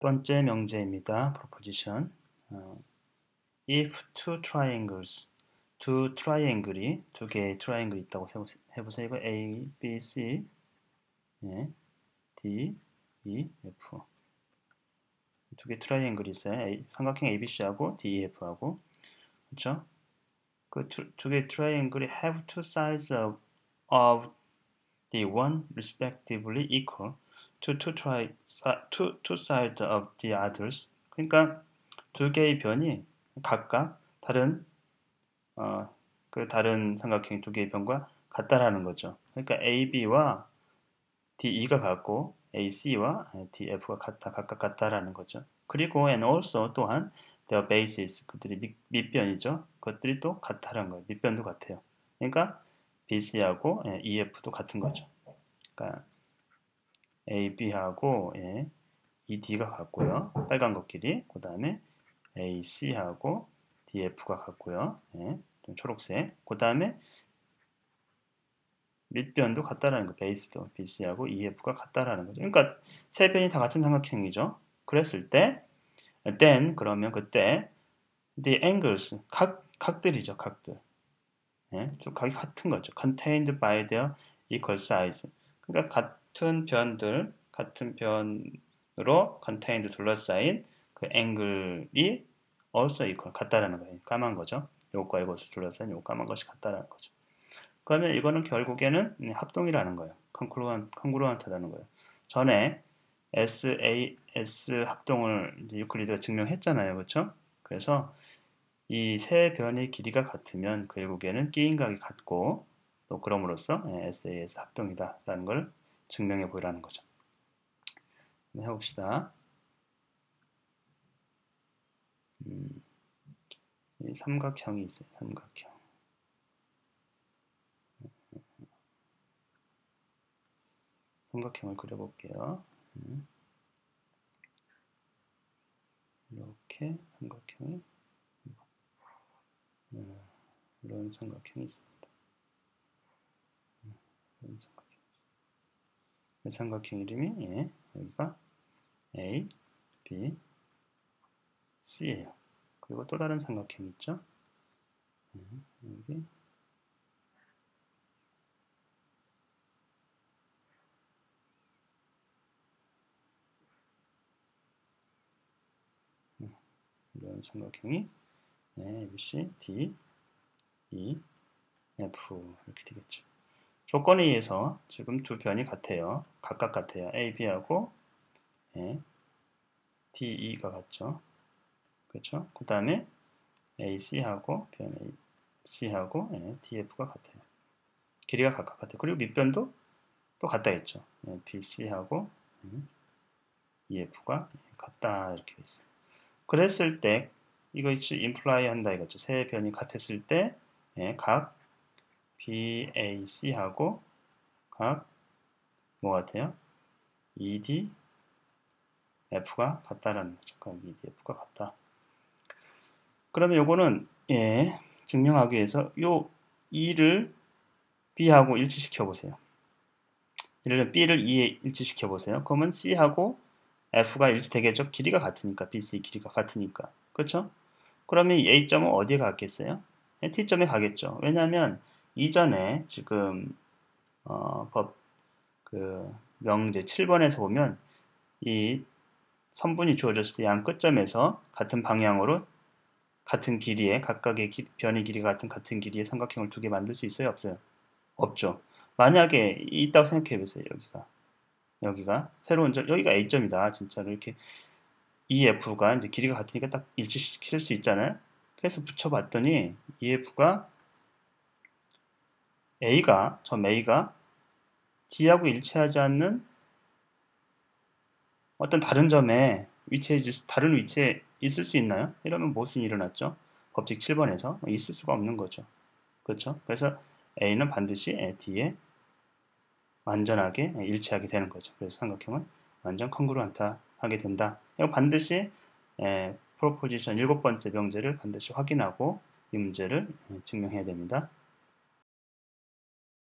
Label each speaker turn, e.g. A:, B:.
A: 번째 명제입니다. proposition. 어, if two triangles, 두 트라이앵글이 두 개의 트라이앵글이 있다고 해보세요. 이거 A, B, C, 예, D, E, F. 두 개의 트라이앵글이 있어요. A, 삼각형 ABC하고 DEF하고 그렇죠? 그두 개의 트라이앵글이 have two sides of, of the one respectively equal. To two try two two sides of the others. 그러니까 두 개의 변이 각각 다른 어, 그 다른 삼각형 두 개의 변과 같다라는 거죠. 그러니까 AB와 DE가 같고 AC와 DF가 같다, 각각 같다라는 거죠. 그리고 and also 또한 their bases 그들이 밑, 밑변이죠. 그것들이 또 같다라는 거예요. 밑변도 같아요. 그러니까 BC하고 EF도 같은 거죠. 그러니까 AB하고 예, ED가 같고요. 빨간 것끼리. 그 다음에 AC하고 DF가 같고요. 예, 초록색. 그 다음에 밑변도 같다라는 거. 베이스도 BC하고 EF가 같다라는 거죠. 그러니까 세 변이 다 같은 삼각형이죠. 그랬을 때 then 그러면 그때 the angles 각 각들이죠. 각들. 예, 좀 각이 같은 거죠. contained by their equal size. 그러니까 같은 변들, 같은 변으로 contained 둘러싸인 그 앵글이 also equal 같다라는 거예요. 까만 거죠. 요것과 이것을 둘러싸인 요 까만 것이 같다라는 거죠. 그러면 이거는 결국에는 합동이라는 거예요. 컨그루언, 컨그루언트라는 거예요. 전에 SAS 합동을 유클리드가 증명했잖아요. 그렇죠? 그래서 이 세 변의 길이가 같으면 결국에는 끼인각이 같고 또 그럼으로써 SAS 합동이다라는 걸 증명해 보이라는 거죠. 해봅시다. 음, 이 삼각형이 있어요. 삼각형. 삼각형을 그려볼게요. 음. 이렇게 삼각형이 음, 이런 삼각형이 있습니다. 음, 이런 삼각형. 삼각형 이름이 예, 여기가 A, B, C예요. 그리고 또 다른 삼각형 있죠? 예, 여기 음, 이런 삼각형이 네, ABC, D, E, F 이렇게 되겠죠. 조건에 의해서 지금 두 변이 같아요. 각각 같아요. A, B하고 예, D, E가 같죠. 그렇죠? 그 다음에 A, C하고 변 A, C하고 예, D, F가 같아요. 길이가 각각 같아요. 그리고 밑변도 또 같다 했죠. 예, B, C하고 음, E, F가 같다 이렇게 돼 있어요. 그랬을 때 이것이 imply 한다 이거죠. 세 변이 같았을 때 예, 각 BAC하고 각 뭐 같아요? EDF가 같다라는 거죠. 각 EDF가 같다. 그러면 요거는 예, 증명하기 위해서 요 E를 B하고 일치시켜 보세요. 예를 들면 B를 E에 일치시켜 보세요. 그러면 C하고 F가 일치되겠죠? 길이가 같으니까 BC 길이가 같으니까 그렇죠? 그러면 A점은 어디에 가겠어요? T점에 가겠죠. 왜냐하면 이전에 지금 어, 법그 명제 7번에서 보면 이 선분이 주어졌을 때 양 끝점에서 같은 방향으로 같은 길이의 각각의 기, 변의 길이가 같은 같은 길이의 삼각형을 두 개 만들 수 있어요? 없어요? 없죠. 만약에 있다고 생각해 보세요. 여기가 여기가 새로운 점 여기가 A점이다. 진짜로 이렇게 EF가 이제 길이가 같으니까 딱 일치시킬 수 있잖아요. 그래서 붙여봤더니 EF가 A가 점 A가 D하고 일치하지 않는 어떤 다른 점에 위치해 줄 다른 위치에 있을 수 있나요? 이러면 무슨 일어났죠? 법칙 7번에서 있을 수가 없는 거죠. 그렇죠? 그래서 A는 반드시 D에 완전하게 일치하게 되는 거죠. 그래서 삼각형은 완전 컨그루한타 하게 된다. 이거 반드시 프로포지션 일곱 번째 명제를 반드시 확인하고 이 문제를 증명해야 됩니다.